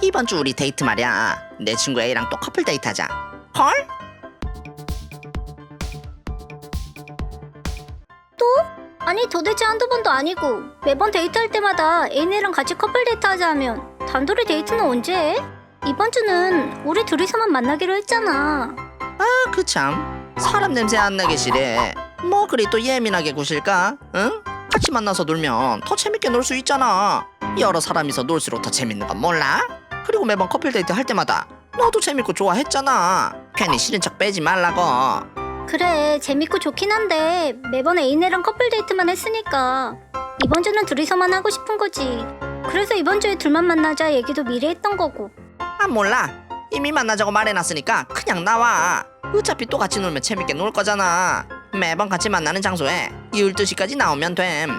이번 주 우리 데이트 말이야. 내 친구 A랑 또 커플 데이트 하자. 헐? 아니 도대체 한두 번도 아니고 매번 데이트할 때마다 애인이랑 같이 커플 데이트 하자 하면 단둘이 데이트는 언제 해? 이번 주는 우리 둘이서만 만나기로 했잖아. 아, 그 참. 사람 냄새 안 나게 싫해. 뭐 그리 또 예민하게 구실까? 응? 같이 만나서 놀면 더 재밌게 놀 수 있잖아. 여러 사람이서 놀수록 더 재밌는 건 몰라? 그리고 매번 커플 데이트 할 때마다 너도 재밌고 좋아했잖아. 괜히 싫은 척 빼지 말라고. 그래 재밌고 좋긴 한데 매번 애인이랑 커플 데이트만 했으니까 이번 주는 둘이서만 하고 싶은 거지. 그래서 이번 주에 둘만 만나자 얘기도 미리 했던 거고. 아 몰라. 이미 만나자고 말해놨으니까 그냥 나와. 어차피 또 같이 놀면 재밌게 놀 거잖아. 매번 같이 만나는 장소에 12시까지 나오면 됨.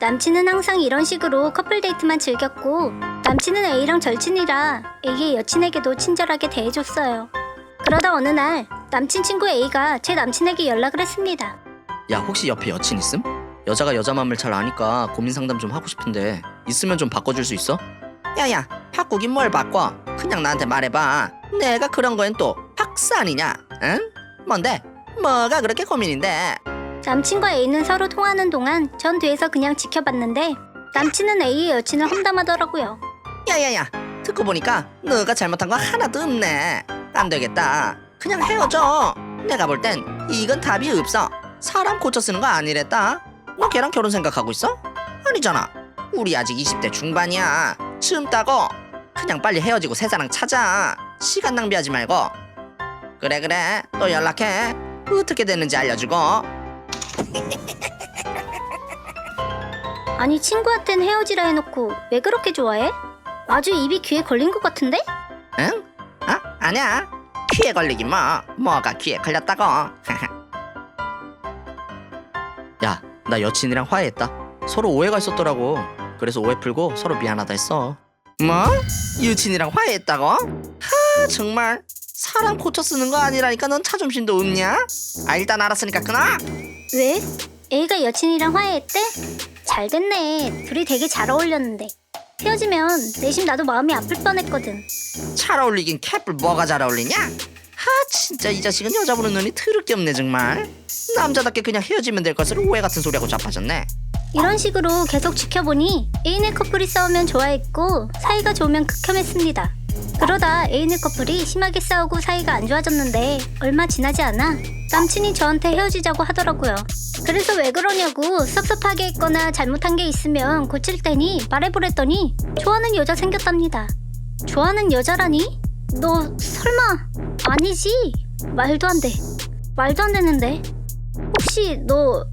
남친은 항상 이런 식으로 커플 데이트만 즐겼고 남친은 A랑 절친이라 A의 여친에게도 친절하게 대해줬어요. 그러다 어느 날 남친 친구 A가 제 남친에게 연락을 했습니다. 야 혹시 옆에 여친 있음? 여자가 여자 맘을 잘 아니까 고민 상담 좀 하고 싶은데 있으면 좀 바꿔줄 수 있어? 야야 바꾸긴 뭘 바꿔 그냥 나한테 말해봐 내가 그런 거엔 또 박스 아니냐 응? 뭔데? 뭐가 그렇게 고민인데 남친과 A는 서로 통화하는 동안 전 뒤에서 그냥 지켜봤는데 남친은 A의 여친을 험담하더라고요. 야야야 듣고 보니까 너가 잘못한 거 하나도 없네. 안 되겠다. 그냥 헤어져. 내가 볼 땐 이건 답이 없어. 사람 고쳐 쓰는 거 아니랬다. 너 걔랑 결혼 생각하고 있어? 아니잖아. 우리 아직 20대 중반이야. 젊다고 그냥 빨리 헤어지고 새 사랑 찾아. 시간 낭비하지 말고. 그래 그래. 또 연락해. 어떻게 됐는지 알려주고. 아니 친구한텐 헤어지라 해놓고 왜 그렇게 좋아해? 아주 입이 귀에 걸린 것 같은데? 응? 아 아니야 귀에 걸리긴 뭐 뭐가 귀에 걸렸다고 야 나 여친이랑 화해했다 서로 오해가 있었더라고 그래서 오해 풀고 서로 미안하다 했어 뭐? 여친이랑 화해했다고? 하 정말 사람 고쳐 쓰는 거 아니라니까 넌 자존심도 없냐? 아 일단 알았으니까 끊어 왜? A가 여친이랑 화해했대? 잘 됐네. 둘이 되게 잘 어울렸는데. 헤어지면 내심 나도 마음이 아플 뻔했거든. 잘 어울리긴 캡을 뭐가 잘 어울리냐? 하 진짜 이 자식은 여자 보는 눈이 더럽게 없네 정말 남자답게 그냥 헤어지면 될 것을 오해 같은 소리하고 자빠졌네 이런 식으로 계속 지켜보니 A네 커플이 싸우면 좋아했고 사이가 좋으면 극혐했습니다. 그러다 A네 커플이 심하게 싸우고 사이가 안 좋아졌는데 얼마 지나지 않아 남친이 저한테 헤어지자고 하더라고요. 그래서 왜 그러냐고 섭섭하게 했거나 잘못한 게 있으면 고칠 테니 말해보랬더니 좋아하는 여자 생겼답니다. 좋아하는 여자라니? 너 설마 아니지? 말도 안 돼. 말도 안 되는데. 혹시 너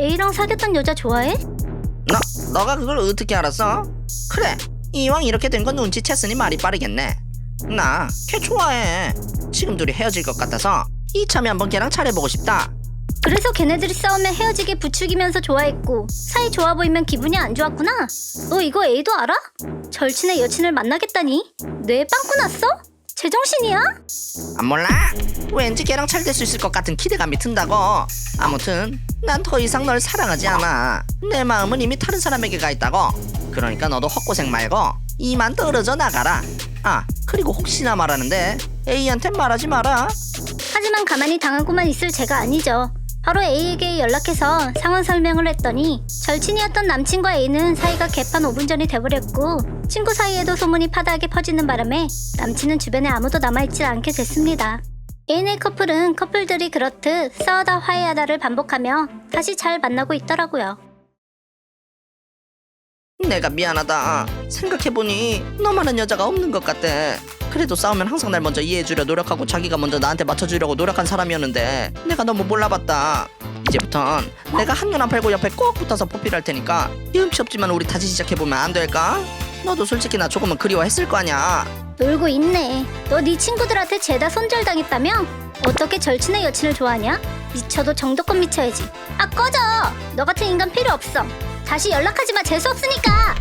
A랑 사귀었던 여자 좋아해? 너, 너가 그걸 어떻게 알았어? 그래 이왕 이렇게 된 건 눈치챘으니 말이 빠르겠네 나 걔 좋아해 지금 둘이 헤어질 것 같아서 이참에 한번 걔랑 차려보고 싶다 그래서 걔네들이 싸우면 헤어지게 부추기면서 좋아했고 사이 좋아 보이면 기분이 안 좋았구나. 너 이거 A도 알아? 절친의 여친을 만나겠다니 뇌에 빵꾸 났어? 제정신이야? 안 몰라 왠지 걔랑 잘 될 수 있을 것 같은 기대감이 든다고 아무튼 난 더 이상 널 사랑하지 않아 내 마음은 이미 다른 사람에게 가 있다고 그러니까 너도 헛고생 말고 이만 떨어져 나가라 아 그리고 혹시나 말하는데 A한테 말하지 마라 하지만 가만히 당하고만 있을 제가 아니죠. 바로 A에게 연락해서 상황 설명을 했더니 절친이었던 남친과 A는 사이가 개판 5분 전이 돼버렸고 친구 사이에도 소문이 파다하게 퍼지는 바람에 남친은 주변에 아무도 남아있지 않게 됐습니다. A네 커플은 커플들이 그렇듯 싸우다 화해하다를 반복하며 다시 잘 만나고 있더라고요. 내가 미안하다. 생각해보니 너만한 여자가 없는 것 같대. 그래도 싸우면 항상 날 먼저 이해해주려 노력하고 자기가 먼저 나한테 맞춰주려고 노력한 사람이었는데 내가 너무 몰라봤다. 이제부턴 내가 한눈 안 팔고 옆에 꼭 붙어서 포피를 할 테니까 염치 없지만 우리 다시 시작해보면 안 될까? 너도 솔직히 나 조금은 그리워했을 거 아니야. 놀고 있네. 너 네 친구들한테 죄다 손절당했다며? 어떻게 절친의 여친을 좋아하냐? 미쳐도 정도껏 미쳐야지. 아 꺼져! 너 같은 인간 필요 없어. 다시 연락하지 마. 재수 없으니까.